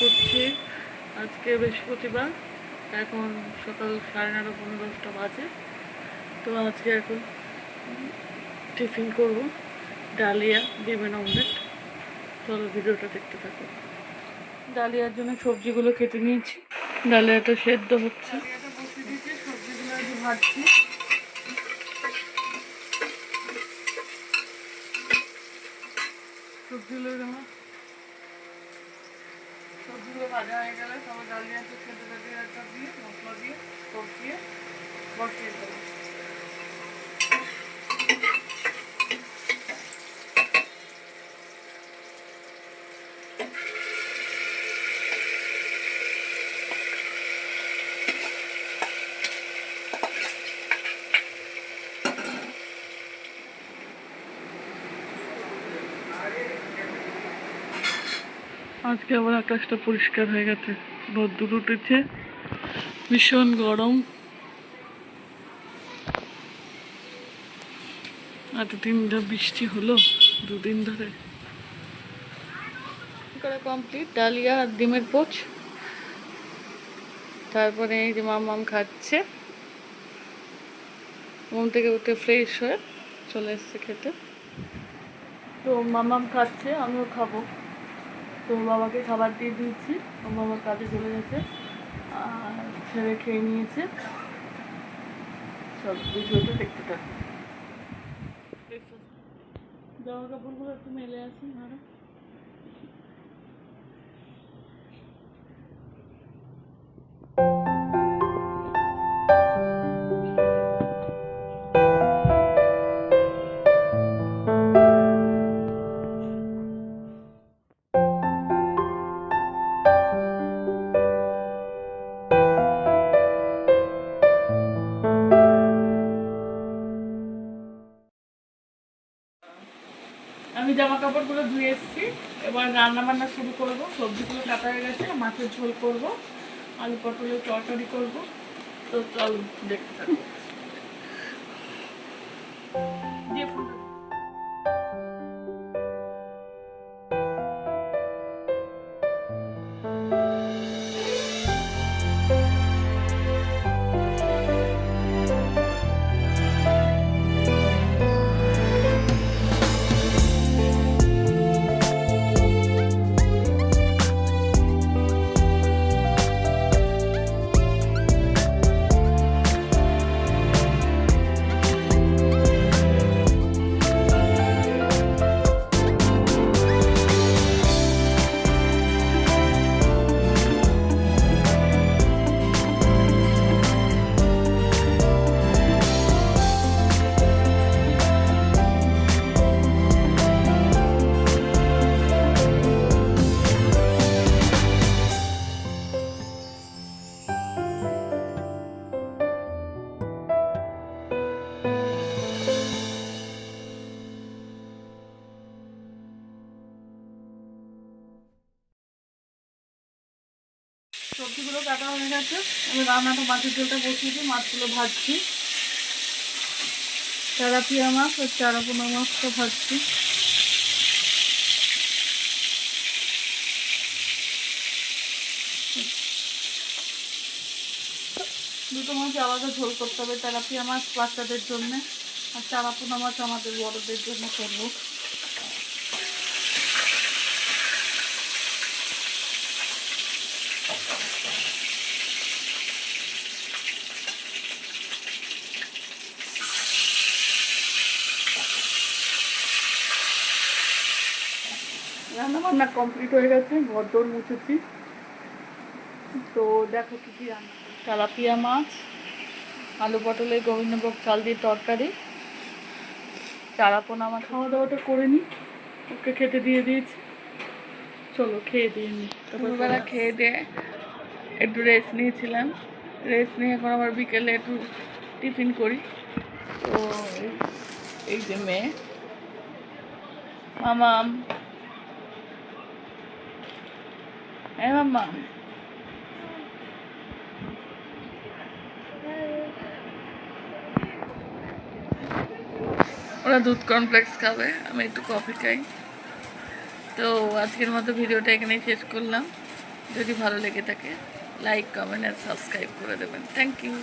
করছি আজকে বৃহস্পতিবার, এখন সকাল সাড়ে নটা পনেরো দশটা বাজে। তো আজকে এখন টিফিন করব, ডালিয়া ডিমের অমলেট। চলো ভিডিওটা দেখতে থাকো। ডালিয়ার জন্য সবজিগুলো কেটে নিয়েছি। ডালিয়াটা সেদ্ধ হচ্ছে। সবজিগুলো ভাজছি। সবজিগুলো সবজিগুলো ভাজা হয়ে গেলে তারপর ডালিয়াতে সেদ্ধ খেতে দিয়ে মশলা দিয়ে কষিয়ে বসিয়ে দেবো। আজকে আবার আকাশটা পরিষ্কার হয়ে গেছে। রোদ্দুর উঠেছে। ভীষণ গরম। এতদিন যা বৃষ্টি হলো, দুদিন ধরে। কমপ্লিট ডালিয়া আর ডিমের পোচ। তারপরে এই যে মাম খাচ্ছে। ঘুম থেকে উঠে ফ্রেশ হয়ে চলে এসছে খেতে। তো মামাম খাচ্ছে, আমিও খাব। তো বাবাকে খাবার দিয়ে দিয়েছি। ওর বাবা কাজে চলে গেছে। আর ছেড়ে খেয়ে নিয়েছে। সব ভিডিওটা দেখতে থাকি। জামা কাপড়গুলো একটু মেলে আছে ঘরে আমি জামা কাপড়গুলো ধুয়ে এসেছি। এবার রান্না বান্না শুরু করব। সবজিগুলো কাটা হয়ে গেছে, মাছের ঝোল করব, আলু পটলের চটরি করব। তো চল দেখতে যে দিয়ে সবজিগুলো কাটা হয়ে গেছে। আমি রান্নাটা মাছের ঝোলটা বসিয়ে দিই মাছগুলো ভাজছি। তেলাপিয়া মাছ আর চারাপোনা মাছটা ভাজছি। দুটো মাছ আলাদা ঝোল করতে হবে, তেলাপিয়া মাছ বাচ্চাদের জন্য। আর চারাপোনা মাছ আমাদের বড়দের জন্য করব। রান্না বান্না কমপ্লিট হয়ে গেছে ঘরদোর মুছেছি। তো দেখো কী কী রান্না তেলাপিয়া মাছ আলু পটলের গোবিন্দভোগ চাল দিয়ে তরকারি চারাপোনা আমার খাওয়া দাওয়াটা করে নিই ওকে খেতে দিয়ে দিয়েছি। চলো খেয়ে দিয়ে নিই দুপুরবেলা খেয়ে দিয়ে একটু রেস্ট নিয়েছিলাম। রেস্ট নিয়ে এখন আবার বিকেলে একটু টিফিন করি। তো এই- এই যে মেয়ে মামাম হ্যাঁ মাম্মা। ওরা দুধ কমপ্লেক্স খাবে, আমি একটু কফি খাই। তো আজকের মতো ভিডিওটা এখানেই শেষ করলাম। যদি ভালো লেগে থাকে লাইক কমেন্ট আর সাবস্ক্রাইব করে দেবেন। Thank you